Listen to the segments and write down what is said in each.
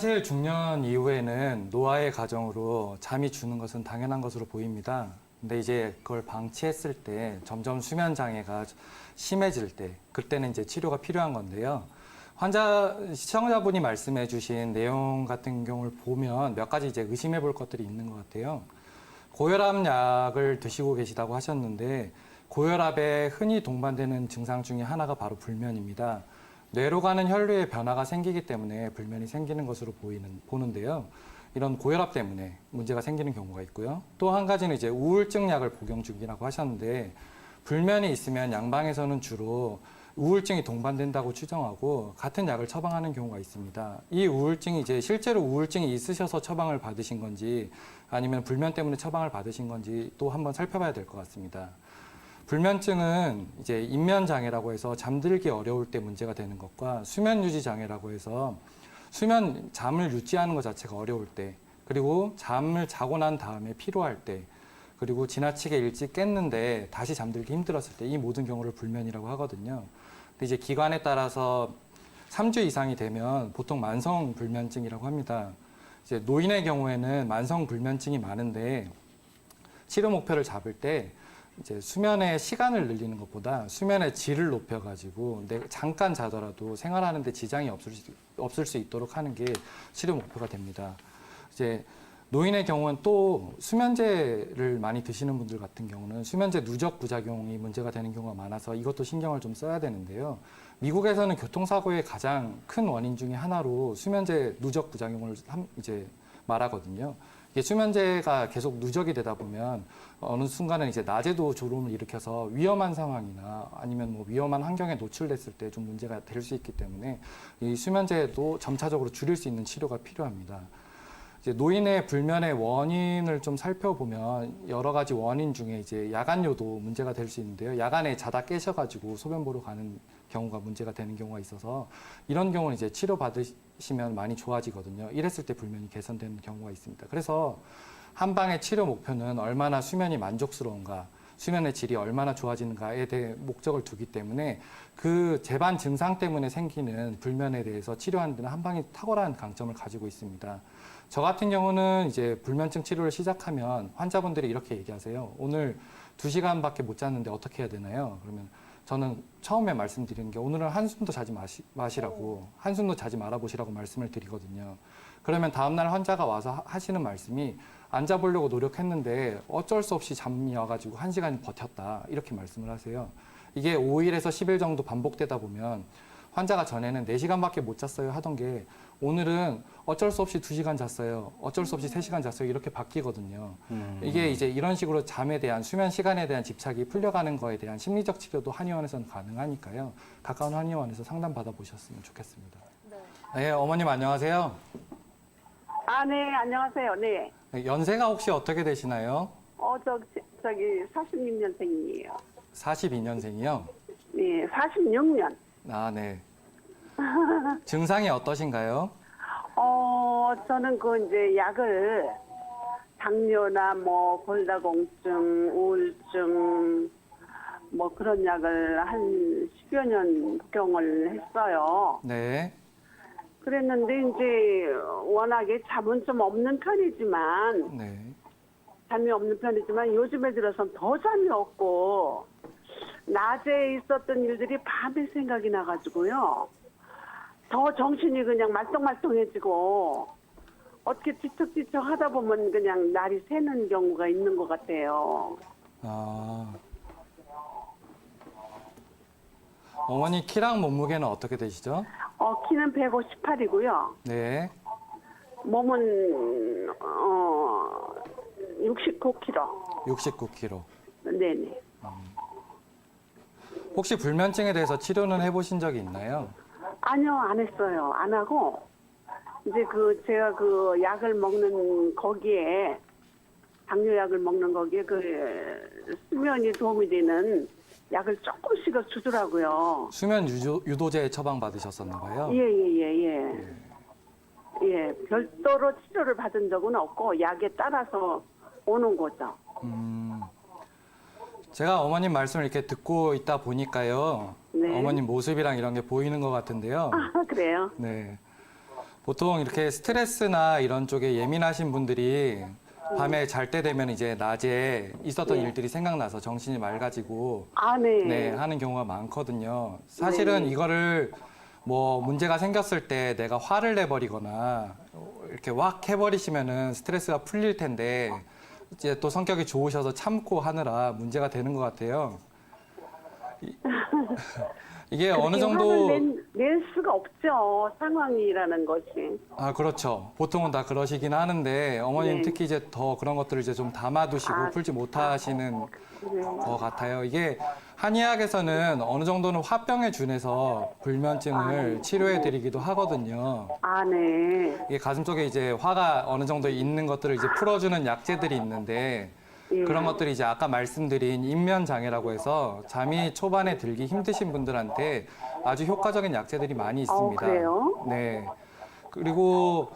사실 중년 이후에는 노화의 과정으로 잠이 주는 것은 당연한 것으로 보입니다. 근데 이제 그걸 방치했을 때 점점 수면 장애가 심해질 때 그때는 이제 치료가 필요한 건데요. 환자 시청자분이 말씀해 주신 내용 같은 경우를 보면 몇 가지 이제 의심해 볼 것들이 있는 것 같아요. 고혈압 약을 드시고 계시다고 하셨는데 고혈압에 흔히 동반되는 증상 중에 하나가 바로 불면입니다. 뇌로 가는 혈류의 변화가 생기기 때문에 불면이 생기는 것으로 보이는 보는데요. 이런 고혈압 때문에 문제가 생기는 경우가 있고요. 또 한 가지는 이제 우울증 약을 복용 중이라고 하셨는데 불면이 있으면 양방에서는 주로 우울증이 동반된다고 추정하고 같은 약을 처방하는 경우가 있습니다. 이 우울증이 이제 실제로 우울증이 있으셔서 처방을 받으신 건지 아니면 불면 때문에 처방을 받으신 건지 또 한번 살펴봐야 될 것 같습니다. 불면증은 이제 인면 장애라고 해서 잠들기 어려울 때 문제가 되는 것과 수면 유지 장애라고 해서 수면 잠을 유지하는 것 자체가 어려울 때 그리고 잠을 자고 난 다음에 피로할 때 그리고 지나치게 일찍 깼는데 다시 잠들기 힘들었을 때 이 모든 경우를 불면이라고 하거든요. 근데 이제 기관에 따라서 3주 이상이 되면 보통 만성 불면증이라고 합니다. 이제 노인의 경우에는 만성 불면증이 많은데 치료 목표를 잡을 때 이제 수면의 시간을 늘리는 것보다 수면의 질을 높여가지고 내 잠깐 자더라도 생활하는데 지장이 없을 수, 없을 수 있도록 하는 게 치료 목표가 됩니다. 이제 노인의 경우는 또 수면제를 많이 드시는 분들 같은 경우는 수면제 누적 부작용이 문제가 되는 경우가 많아서 이것도 신경을 좀 써야 되는데요. 미국에서는 교통사고의 가장 큰 원인 중에 하나로 수면제 누적 부작용을 함- 이제 말하거든요. 이게 수면제가 계속 누적이 되다 보면 어느 순간은 이제 낮에도 졸음을 일으켜서 위험한 상황이나 아니면 뭐 위험한 환경에 노출됐을 때 좀 문제가 될 수 있기 때문에 이 수면제도 점차적으로 줄일 수 있는 치료가 필요합니다. 이제 노인의 불면의 원인을 좀 살펴보면 여러 가지 원인 중에 이제 야간요도 문제가 될 수 있는데요. 야간에 자다 깨셔가지고 소변 보러 가는 경우가 문제가 되는 경우가 있어서 이런 경우는 이제 치료 받으시면 많이 좋아지거든요. 이랬을 때 불면이 개선되는 경우가 있습니다. 그래서 한 방의 치료 목표는 얼마나 수면이 만족스러운가, 수면의 질이 얼마나 좋아지는가에 대해 목적을 두기 때문에 그 재반 증상 때문에 생기는 불면에 대해서 치료하는 데는 한방이 탁월한 강점을 가지고 있습니다. 저 같은 경우는 이제 불면증 치료를 시작하면 환자분들이 이렇게 얘기하세요. 오늘 두 시간밖에 못 잤는데 어떻게 해야 되나요? 그러면 저는 처음에 말씀드리는 게 오늘은 한숨도 자지 마시, 마시라고 한숨도 자지 말아보시라고 말씀을 드리거든요. 그러면 다음날 환자가 와서 하- 하시는 말씀이 앉아보려고 노력했는데 어쩔 수 없이 잠이 와가지고 한 시간 버텼다 이렇게 말씀을 하세요. 이게 5일에서 10일 정도 반복되다 보면 환자가 전에는 4시간밖에 못 잤어요 하던 게 오늘은 어쩔 수 없이 2시간 잤어요. 어쩔 수 없이 3시간 잤어요. 이렇게 바뀌거든요. 이게 이제 이런 식으로 잠에 대한 수면 시간에 대한 집착이 풀려가는 거에 대한 심리적 치료도 한의원에서는 가능하니까요. 가까운 한의원에서 상담 받아보셨으면 좋겠습니다. 네, 어머님 안녕하세요. 아, 네, 안녕하세요. 네. 네, 연세가 혹시 어떻게 되시나요? 어, 저, 저기, 46년생이에요. 42년생이요. 네, 46년. 아, 네. 증상이 어떠신가요? 어, 저는 그 이제 약을 당뇨나 뭐 골다공증, 우울증, 뭐 그런 약을 한 10여 년 복용을 했어요. 네. 그랬는데 이제 워낙에 잠은 좀 없는 편이지만 네. 잠이 없는 편이지만 요즘에 들어선 더 잠이 없고 낮에 있었던 일들이 밤에 생각이 나가지고요. 더 정신이 그냥 말똥말똥해지고 어떻게 뒤척뒤척 하다 보면 그냥 날이 새는 경우가 있는 것 같아요. 아. 어머니 키랑 몸무게는 어떻게 되시죠? 어, 키는 158이고요. 네. 몸은 어 69kg. 69kg. 네네. 혹시 불면증에 대해서 치료는 해보신 적이 있나요? 아니요, 안 했어요. 안 하고 이제 그 제가 그 약을 먹는 거기에 당뇨약을 먹는 거기에 그 수면이 도움이 되는 약을 조금씩을 주더라고요. 수면 유도, 유도제 처방 받으셨었나 봐요. 예, 예, 예, 예. 예, 별도로 치료를 받은 적은 없고 약에 따라서 오는 거죠. 음. 제가 어머님 말씀을 이렇게 듣고 있다 보니까요. 네. 어머님 모습이랑 이런 게 보이는 것 같은데요. 아, 그래요? 네. 보통 이렇게 스트레스나 이런 쪽에 예민하신 분들이 밤에 잘 때 되면 이제 낮에 있었던 네. 일들이 생각나서 정신이 맑아지고 아, 네. 네, 하는 경우가 많거든요. 사실은 네. 이거를 뭐 문제가 생겼을 때 내가 화를 내버리거나 이렇게 확 해버리시면은 스트레스가 풀릴 텐데 이제 또 성격이 좋으셔서 참고 하느라 문제가 되는 것 같아요. 이- 이게 어느 그렇게 정도 화를 낸- 낼 수가 없죠. 상황이라는 것이. 아 그렇죠. 보통은 다 그러시긴 하는데 어머님 네. 특히 이제 더 그런 것들을 이제 좀 담아두시고 아, 풀지 못하시는 네. 것 같아요. 이게 한의학에서는 어느 정도는 화병에 준해서 불면증을 치료해 드리기도 하거든요. 아, 네. 이게 가슴 속에 이제 화가 어느 정도 있는 것들을 이제 풀어주는 약재들이 있는데 예. 그런 것들이 이제 아까 말씀드린 인면 장애라고 해서 잠이 초반에 들기 힘드신 분들한테 아주 효과적인 약재들이 많이 있습니다. 어, 그래요? 네. 그리고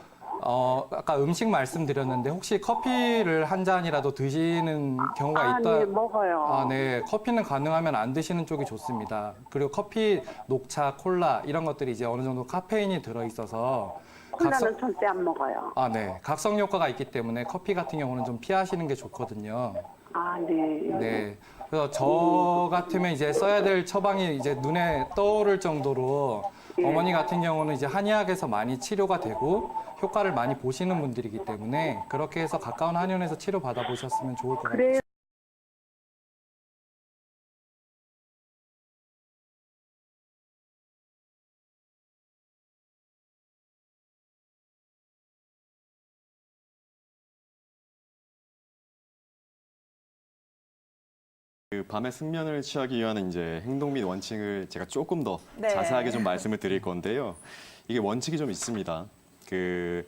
어 아까 음식 말씀드렸는데 혹시 커피를 한 잔이라도 드시는 경우가 아, 있다. 네, 먹어요. 아, 네. 커피는 가능하면 안 드시는 쪽이 좋습니다. 그리고 커피, 녹차, 콜라 이런 것들이 이제 어느 정도 카페인이 들어 있어서 콜라는 절대 안 먹어요. 아, 네. 각성 효과가 있기 때문에 커피 같은 경우는 좀 피하시는 게 좋거든요. 아, 네. 네. 그래서 저 같으면 이제 써야 될 처방이 이제 눈에 떠오를 정도로 예. 어머니 같은 경우는 이제 한의학에서 많이 치료가 되고 효과를 많이 보시는 분들이기 때문에 그렇게 해서 가까운 한의원에서 치료 받아보셨으면 좋을 것 같아요. 그래 그 밤에 숙면을 취하기 위한 이제 행동 및 원칙을 제가 조금 더 네. 자세하게 좀 말씀을 드릴 건데요. 이게 원칙이 좀 있습니다. 그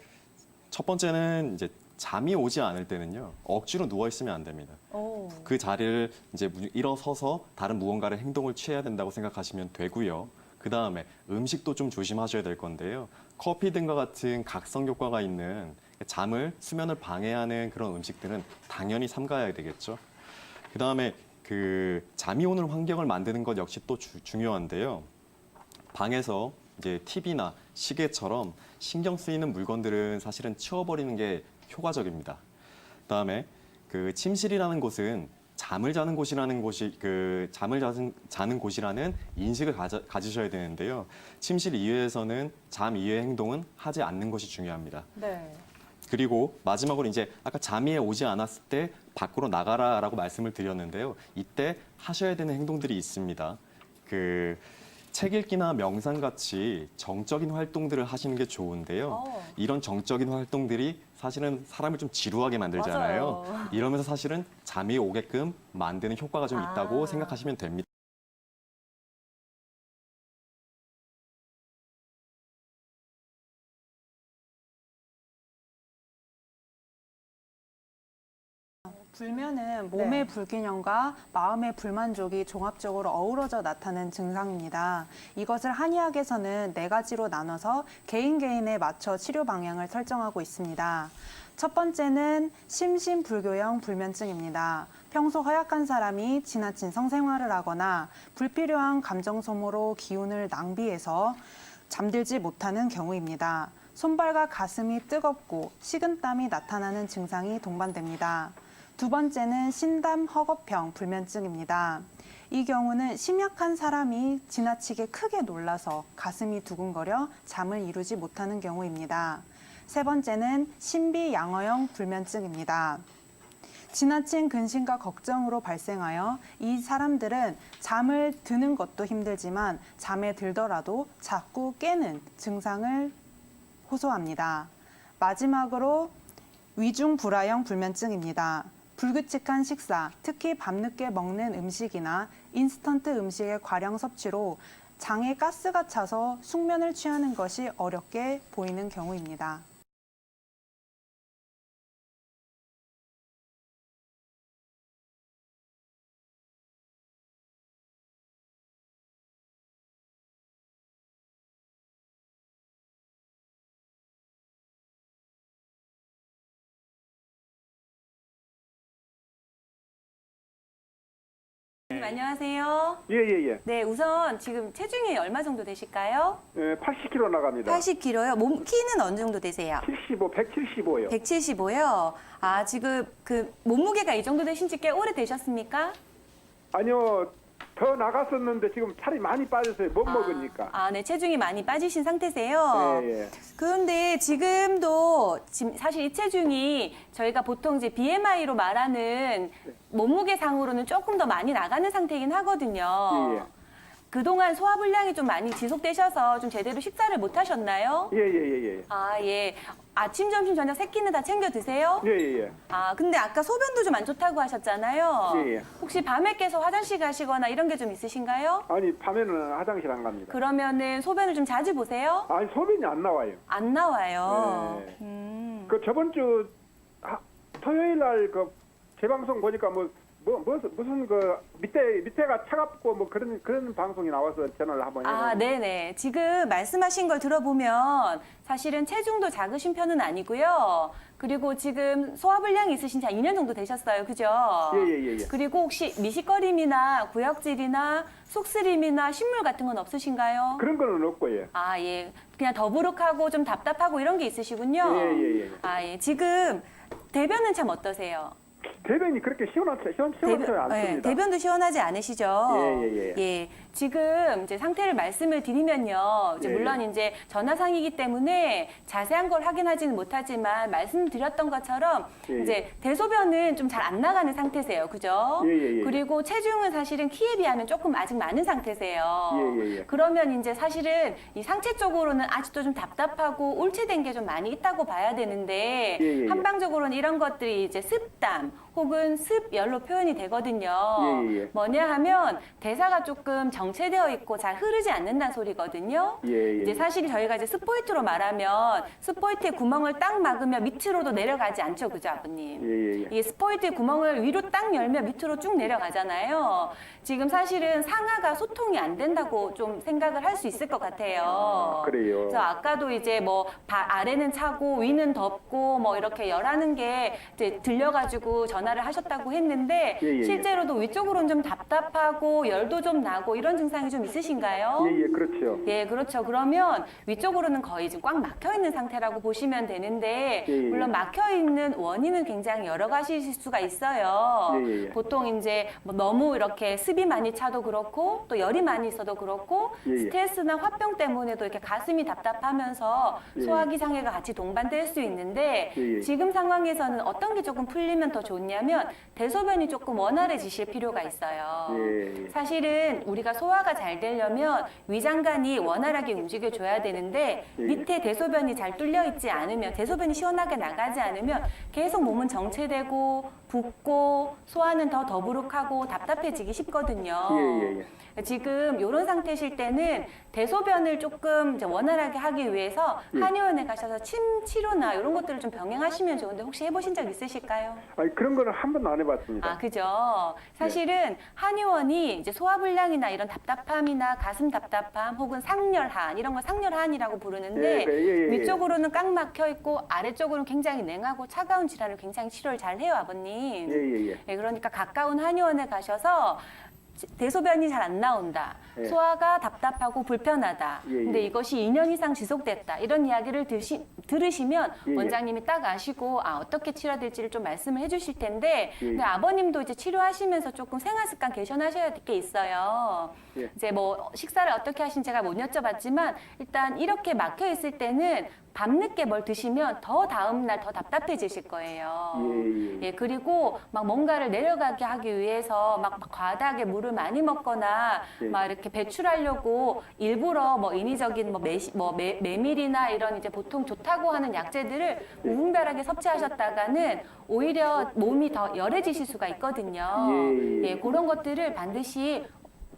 첫 번째는 이제 잠이 오지 않을 때는요. 억지로 누워 있으면 안 됩니다. 오. 그 자리를 이제 무- 일어서서 다른 무언가를 행동을 취해야 된다고 생각하시면 되고요. 그 다음에 음식도 좀 조심하셔야 될 건데요. 커피 등과 같은 각성 효과가 있는 잠을 수면을 방해하는 그런 음식들은 당연히 삼가야 되겠죠. 그 다음에 그 잠이 오는 환경을 만드는 것 역시 또 주- 중요한데요. 방에서 이제 TV나 시계처럼 신경 쓰이는 물건들은 사실은 치워버리는 게 효과적입니다. 그다음에 그 침실이라는 곳은 잠을 자는 곳이라는 곳이 그 잠을 자는, 자는 곳이라는 인식을 가져, 가지셔야 되는데요. 침실 이외에서는 잠 이외의 행동은 하지 않는 것이 중요합니다. 네. 그리고 마지막으로 이제 아까 잠이 오지 않았을 때 밖으로 나가라라고 말씀을 드렸는데요. 이때 하셔야 되는 행동들이 있습니다. 그 책 읽기나 명상 같이 정적인 활동들을 하시는 게 좋은데요. 어. 이런 정적인 활동들이 사실은 사람을 좀 지루하게 만들잖아요. 맞아요. 이러면서 사실은 잠이 오게끔 만드는 효과가 좀 있다고 아. 생각하시면 됩니다. 불면은 몸의 네. 불균형과 마음의 불만족이 종합적으로 어우러져 나타나는 증상입니다. 이것을 한의학에서는 네 가지로 나눠서 개인 개인에 맞춰 치료 방향을 설정하고 있습니다. 첫 번째는 심신불교형 불면증입니다. 평소 허약한 사람이 지나친 성생활을 하거나 불필요한 감정 소모로 기운을 낭비해서 잠들지 못하는 경우입니다. 손발과 가슴이 뜨겁고 식은땀이 나타나는 증상이 동반됩니다. 두 번째는 신담 허겁형 불면증입니다. 이 경우는 심약한 사람이 지나치게 크게 놀라서 가슴이 두근거려 잠을 이루지 못하는 경우입니다. 세 번째는 신비 양어형 불면증입니다. 지나친 근심과 걱정으로 발생하여 이 사람들은 잠을 드는 것도 힘들지만 잠에 들더라도 자꾸 깨는 증상을 호소합니다. 마지막으로 위중불화형 불면증입니다. 불규칙한 식사, 특히 밤늦게 먹는 음식이나 인스턴트 음식의 과량 섭취로 장에 가스가 차서 숙면을 취하는 것이 어렵게 보이는 경우입니다. 안녕하세요. 예 예 예. 네, 우선 지금 체중이 얼마 정도 되실까요? 예, 80kg 나갑니다. 80kg요. 몸 키는 어느 정도 되세요? 75, 175요. 175요. 아, 지금 그 몸무게가 이 정도 되신 지 꽤 오래 되셨습니까? 아니요, 더 나갔었는데 지금 살이 많이 빠졌어요. 못 먹으니까. 아, 네, 체중이 많이 빠지신 상태세요. 예, 예. 그런데 지금도 지금 사실 이 체중이 저희가 보통 이제 BMI로 말하는 몸무게 상으로는 조금 더 많이 나가는 상태이긴 하거든요. 예, 예. 그동안 소화불량이 좀 많이 지속되셔서 좀 제대로 식사를 못 하셨나요? 예, 예, 예, 예. 아, 예. 아침, 점심, 저녁 세 끼는 다 챙겨 드세요? 예, 예, 예. 아, 근데 아까 소변도 좀 안 좋다고 하셨잖아요. 예, 예. 혹시 밤에 깨서 화장실 가시거나 이런 게 좀 있으신가요? 아니, 밤에는 화장실 안 갑니다. 그러면은 소변을 좀 자주 보세요? 아니, 소변이 안 나와요. 안 나와요. 네. 음. 그 저번 주 하- 토요일 날 그 재방송 보니까 뭐, 뭐, 뭐 무슨 그 밑에 밑에가 차갑고 뭐 그런 그런 방송이 나와서 전화를 한번 아. 네네. 지금 말씀하신 걸 들어보면 사실은 체중도 작으신 편은 아니고요. 그리고 지금 소화불량이 있으신 지 한 2년 정도 되셨어요. 그죠? 예, 예, 예, 예. 그리고 혹시 미식거림이나 구역질이나 속쓰림이나 신물 같은 건 없으신가요? 그런 거는 없고 예. 아, 예. 그냥 더부룩하고 좀 답답하고 이런 게 있으시군요. 예, 예, 예. 아, 예. 지금 대변은 참 어떠세요? 대변이 그렇게 시원하지 시원 시원하지 예, 않습니다. 대변도 시원하지 않으시죠? 예, 예, 예. 지금 이제 상태를 말씀을 드리면요. 이제 예, 물론 이제 전화상이기 때문에 자세한 걸 확인하지는 못하지만 말씀드렸던 것처럼 예, 예. 이제 대소변은 좀 잘 안 나가는 상태세요. 그죠? 예, 예, 예. 그리고 체중은 사실은 키에 비하면 조금 아직 많은 상태세요. 예, 예, 예. 그러면 이제 사실은 이 상체 쪽으로는 아직도 좀 답답하고 울체된 게 좀 많이 있다고 봐야 되는데 예, 예, 예. 한방적으로는 이런 것들이 이제 습담 혹은 습열로 표현이 되거든요. 예, 예, 예. 뭐냐 하면 대사가 조금 정체되어 있고 잘 흐르지 않는다는 소리거든요. 예, 예, 이제 예. 사실 저희가 이제 스포이트로 말하면 스포이트의 구멍을 딱 막으면 밑으로도 내려가지 않죠, 그죠, 아버님? 예, 예, 예. 이 스포이트 구멍을 위로 딱 열면 밑으로 쭉 내려가잖아요. 지금 사실은 상하가 소통이 안 된다고 좀 생각을 할 수 있을 것 같아요. 그래요. 그래서 아까도 이제 뭐 바- 아래는 차고 위는 덥고 뭐 이렇게 열하는 게 이제 들려가지고 전 화를 하셨다고 했는데 예, 예, 예. 실제로도 위쪽으로는 좀 답답하고 열도 좀 나고 이런 증상이 좀 있으신가요? 예, 예, 그렇죠. 예, 그렇죠. 그러면 위쪽으로는 거의 지금 꽉 막혀 있는 상태라고 보시면 되는데 예, 예. 물론 막혀 있는 원인은 굉장히 여러 가지일 수가 있어요. 예, 예, 예. 보통 이제 뭐 너무 이렇게 습이 많이 차도 그렇고 또 열이 많이 있어도 그렇고 예, 예. 스트레스나 화병 때문에도 이렇게 가슴이 답답하면서 예, 예. 소화기 장애가 같이 동반될 수 있는데 예, 예. 지금 상황에서는 어떤 게 조금 풀리면 더 좋냐 면 대소변이 조금 원활해지실 필요가 있어요. 예, 예. 사실은 우리가 소화가 잘 되려면 위장관이 원활하게 움직여 줘야 되는데 예. 밑에 대소변이 잘 뚫려 있지 않으면 대소변이 시원하게 나가지 않으면 계속 몸은 정체되고 붓고 소화는 더 더부룩하고 답답해지기 쉽거든요. 예, 예, 예. 지금 이런 상태실 때는 대소변을 조금 이제 원활하게 하기 위해서 예. 한의원에 가셔서 침 치료나 이런 것들을 좀 병행하시면 좋은데 혹시 해보신 적 있으실까요? 아니 그런 거는 한 번도 안 해봤습니다. 아, 그죠. 사실은 한의원이 이제 소화불량이나 이런 답답함이나 가슴 답답함 혹은 상열한 이런 걸 상열한이라고 부르는데 예, 예, 예, 예. 위쪽으로는 꽉 막혀 있고 아래쪽으로는 굉장히 냉하고 차가운 질환을 굉장히 치료를 잘 해요, 아버님. 예, 예, 예. 예, 그러니까 가까운 한의원에 가셔서 지- 대소변이 잘 안 나온다. 예. 소화가 답답하고 불편하다. 예, 예. 근데 이것이 2년 이상 지속됐다. 이런 이야기를 드시, 들으시면 예, 예. 원장님이 딱 아시고 아, 어떻게 치료될지를 좀 말씀을 해 주실 텐데 예, 예. 근데 아버님도 이제 치료하시면서 조금 생활 습관 개선하셔야 될 게 있어요. 예. 이제 뭐 식사를 어떻게 하신 제가 못 여쭤봤지만 일단 이렇게 막혀 있을 때는 밤늦게 뭘 드시면 더 다음 날 더 답답해지실 거예요. 예, 예. 예, 그리고 막 뭔가를 내려가게 하기 위해서 막 과다하게 물을 많이 먹거나 예. 막 이렇게 배출하려고 일부러 뭐 인위적인 뭐, 메시, 뭐 메, 메밀이나 이런 이제 보통 좋다고 하는 약재들을 무분별하게 섭취하셨다가는 오히려 몸이 더 열해지실 수가 있거든요. 예, 예. 예, 그런 것들을 반드시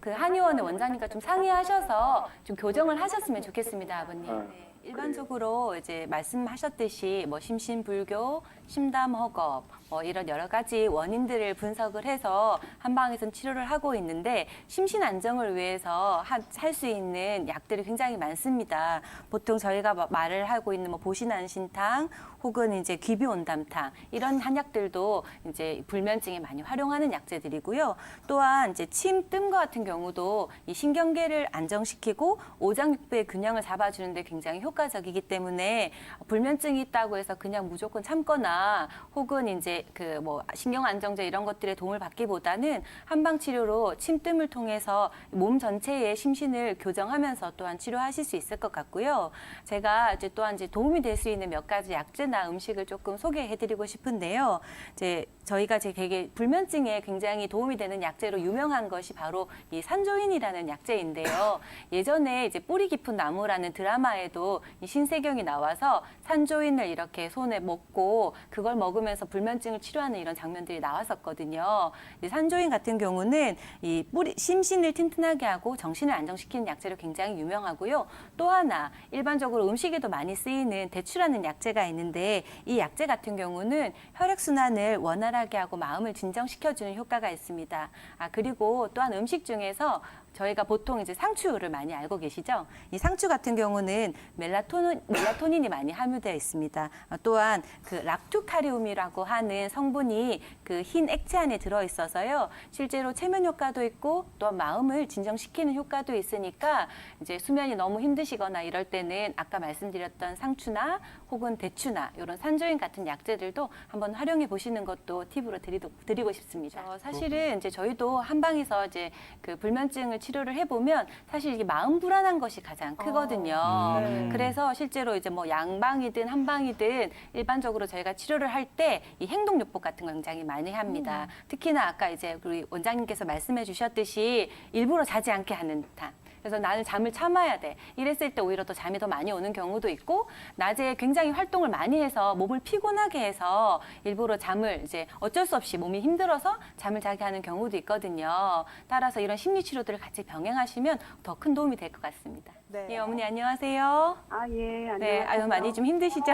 그 한의원의 원장님과 좀 상의하셔서 좀 교정을 하셨으면 좋겠습니다, 아버님. 아, 네. 일반적으로 이제 말씀하셨듯이 뭐 심신불교, 심담허겁 뭐 이런 여러 가지 원인들을 분석을 해서 한방에선 치료를 하고 있는데 심신 안정을 위해서 할 수 있는 약들이 굉장히 많습니다. 보통 저희가 마- 말을 하고 있는 뭐 보신안신탕 혹은 이제 귀비온담탕 이런 한약들도 이제 불면증에 많이 활용하는 약재들이고요. 또한 이제 침 뜸과 같은 경우도 이 신경계를 안정시키고 오장육부의 균형을 잡아주는데 굉장히 효과적이기 때문에 불면증이 있다고 해서 그냥 무조건 참거나 혹은 이제 그 뭐 신경 안정제 이런 것들의 도움을 받기보다는 한방 치료로 침뜸을 통해서 몸 전체의 심신을 교정하면서 또한 치료하실 수 있을 것 같고요. 제가 이제 또한 이제 도움이 될 수 있는 몇 가지 약재나 음식을 조금 소개해드리고 싶은데요. 이제 저희가 이제 되게 불면증에 굉장히 도움이 되는 약재로 유명한 것이 바로 이 산조인이라는 약재인데요. 예전에 이제 뿌리 깊은 나무라는 드라마에도 이 신세경이 나와서 산조인을 이렇게 손에 먹고 그걸 먹으면서 불면증 을 치료하는 이런 장면들이 나왔었거든요. 이 산조인 같은 경우는 이 뿌리 심신을 튼튼하게 하고 정신을 안정시키는 약재로 굉장히 유명하고요. 또 하나 일반적으로 음식에도 많이 쓰이는 대추라는 약재가 있는데 이 약재 같은 경우는 혈액 순환을 원활하게 하고 마음을 진정시켜주는 효과가 있습니다. 아 그리고 또한 음식 중에서 저희가 보통 이제 상추를 많이 알고 계시죠? 이 상추 같은 경우는 멜라토닌, 멜라토닌이 많이 함유되어 있습니다. 아, 또한 그 락투카리움이라고 하는 성분이 그 흰 액체 안에 들어 있어서요. 실제로 체면 효과도 있고 또한 마음을 진정시키는 효과도 있으니까 이제 수면이 너무 힘드시거나 이럴 때는 아까 말씀드렸던 상추나 혹은 대추나 이런 산조인 같은 약재들도 한번 활용해 보시는 것도 팁으로 드리도, 드리고 싶습니다. 어, 사실은 이제 저희도 한방에서 이제 그 불면증을 치료를 해보면 사실 이게 마음 불안한 것이 가장 크거든요. 음. 그래서 실제로 이제 뭐 양방이든 한방이든 일반적으로 저희가 치료를 할 때 이 행동요법 같은 걸 굉장히 많이 합니다. 특히나 아까 이제 우리 원장님께서 말씀해 주셨듯이 일부러 자지 않게 하는 듯한 그래서 나는 잠을 참아야 돼. 이랬을 때 오히려 더 잠이 더 많이 오는 경우도 있고 낮에 굉장히 활동을 많이 해서 몸을 피곤하게 해서 일부러 잠을 이제 어쩔 수 없이 몸이 힘들어서 잠을 자게 하는 경우도 있거든요. 따라서 이런 심리 치료들을 같이 병행하시면 더 큰 도움이 될 것 같습니다. 네. 예, 어머니 안녕하세요. 아, 예, 안녕하세요. 네, 아유 많이 좀 힘드시죠?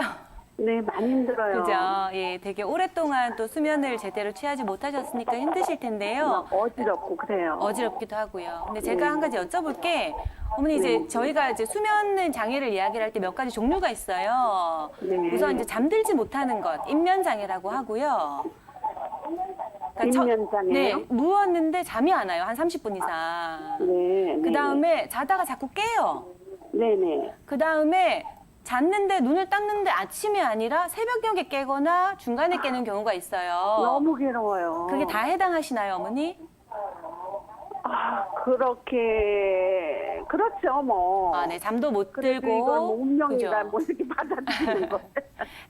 네, 많이 힘들어요. 그죠? 예, 되게 오랫동안 또 수면을 제대로 취하지 못하셨으니까 힘드실 텐데요. 막 어지럽고 그래요. 어지럽기도 하고요. 근데 제가 한 가지 여쭤볼 게. 어머니 이제 저희가 이제 수면 장애를 이야기를 할 때 몇 가지 종류가 있어요. 네. 우선 이제 잠들지 못하는 것, 입면 장애라고 하고요. 그러니까 장애요? 네, 누웠는데 잠이 안 와요. 한 30분 이상. 네. 그 다음에 자다가 자꾸 깨요. 네, 네. 그 다음에 잤는데 눈을 떴는데 아침이 아니라 새벽녘에 깨거나 중간에 깨는 경우가 있어요. 너무 괴로워요. 그게 다 해당하시나요, 어머니? 아, 그렇게 그렇죠, 뭐. 아, 네, 잠도 못 그래도 들고. 이건 뭐 운명이다, 그죠? 뭐 이렇게 받아들이는 거.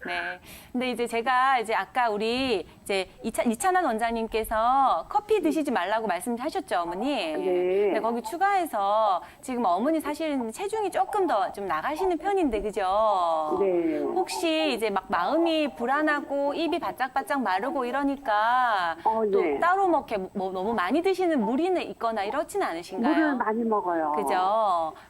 네. 근데 이제 제가 이제 아까 우리 이제 이찬, 이찬환 원장님께서 커피 드시지 말라고 말씀하셨죠, 어머니? 네. 근데 거기 추가해서 지금 어머니 사실은 체중이 조금 더 좀 나가시는 편인데, 그죠? 네. 혹시 이제 막 마음이 불안하고 입이 바짝바짝 마르고 이러니까 어, 또 네. 따로 뭐 이렇게 뭐 너무 많이 드시는 물이 있거나 이렇진 않으신가요? 물을 많이 먹어요. 그죠?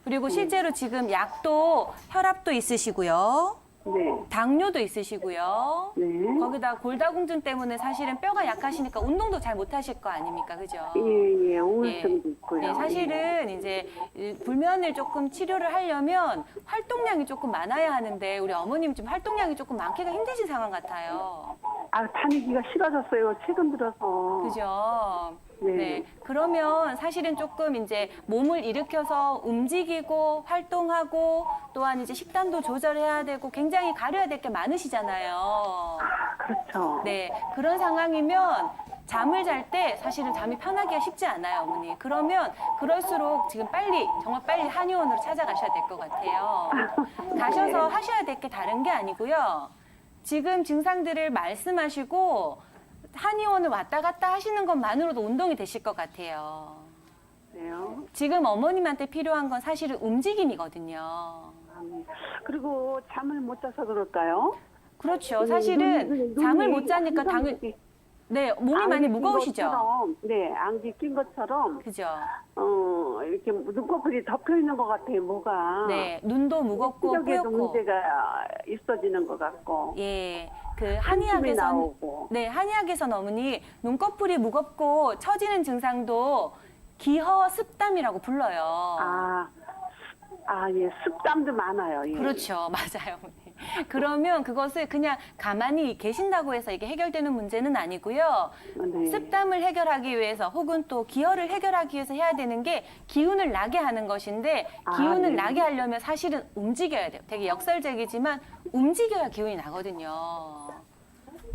그리고 실제로 지금 약도 혈압도 있으시고요. 네. 당뇨도 있으시고요. 네. 거기다 골다공증 때문에 사실은 뼈가 약하시니까 운동도 잘 못하실 거 아닙니까, 그죠? 예, 예. 우울증도 있고요. 네, 사실은 이제 이 불면을 조금 치료를 하려면 활동량이 조금 많아야 하는데 우리 어머님 좀 활동량이 조금 많기가 힘드신 상황 같아요. 아, 다니기가 싫어졌어요. 최근 들어서. 그죠? 네. 네. 그러면 사실은 조금 이제 몸을 일으켜서 움직이고 활동하고 또한 이제 식단도 조절해야 되고 굉장히 가려야 될 게 많으시잖아요. 그렇죠. 네. 그런 상황이면 잠을 잘 때 사실은 잠이 편하기가 쉽지 않아요, 어머니. 그러면 그럴수록 지금 빨리, 정말 빨리 한의원으로 찾아가셔야 될 것 같아요. 가셔서 하셔야 될 게 다른 게 아니고요. 지금 증상들을 말씀하시고 한의원을 왔다 갔다 하시는 것만으로도 운동이 되실 것 같아요. 그래요. 지금 어머님한테 필요한 건 사실은 움직임이거든요. 아, 네. 그리고 잠을 못 자서 그럴까요? 그렇죠. 눈- 사실은 눈이 잠을 못 자니까 항상 당연 이렇게 네 몸이 안개 많이 낀 무거우시죠. 것처럼, 네, 안개 낀 것처럼 그죠. 어 이렇게 눈꺼풀이 덮여 있는 것 같아요. 뭐가. 네, 눈도 무겁고 시력에도 뿌옇고. 문제가 있어지는 것 같고. 예, 그 한의학에선 나오고. 네 한의학에선 어머니 눈꺼풀이 무겁고 처지는 증상도 기허 습담이라고 불러요. 아, 아, 예, 습담도 많아요. 예. 그렇죠, 맞아요. 어머니. 그러면 그것을 그냥 가만히 계신다고 해서 이게 해결되는 문제는 아니고요. 네. 습담을 해결하기 위해서 혹은 또 기혈을 해결하기 위해서 해야 되는 게 기운을 나게 하는 것인데 아, 기운을 네. 나게 하려면 사실은 움직여야 돼요. 되게 역설적이지만 움직여야 기운이 나거든요.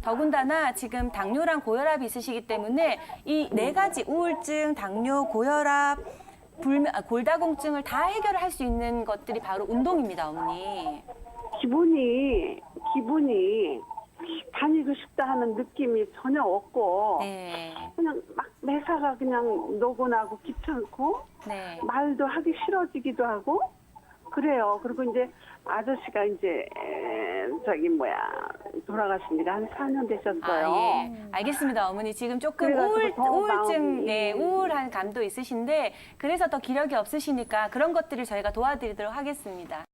더군다나 지금 당뇨랑 고혈압이 있으시기 때문에 이 네 가지 우울증, 당뇨, 고혈압, 불면, 아, 골다공증을 다 해결할 수 있는 것들이 바로 운동입니다, 어머니. 기분이, 기분이 다니고 싶다 하는 느낌이 전혀 없고. 네, 그냥 막 매사가 그냥 노곤하고 귀찮고 네. 말도 하기 싫어지기도 하고 그래요. 그리고 이제 아저씨가 이제 에, 저기 뭐야 돌아가신 지가 한 4년 되셨어요. 아, 예. 알겠습니다, 어머니. 지금 조금 우울, 더 우울증, 예, 예. 우울한 감도 있으신데, 그래서 더 기력이 없으시니까 그런 것들을 저희가 도와드리도록 하겠습니다.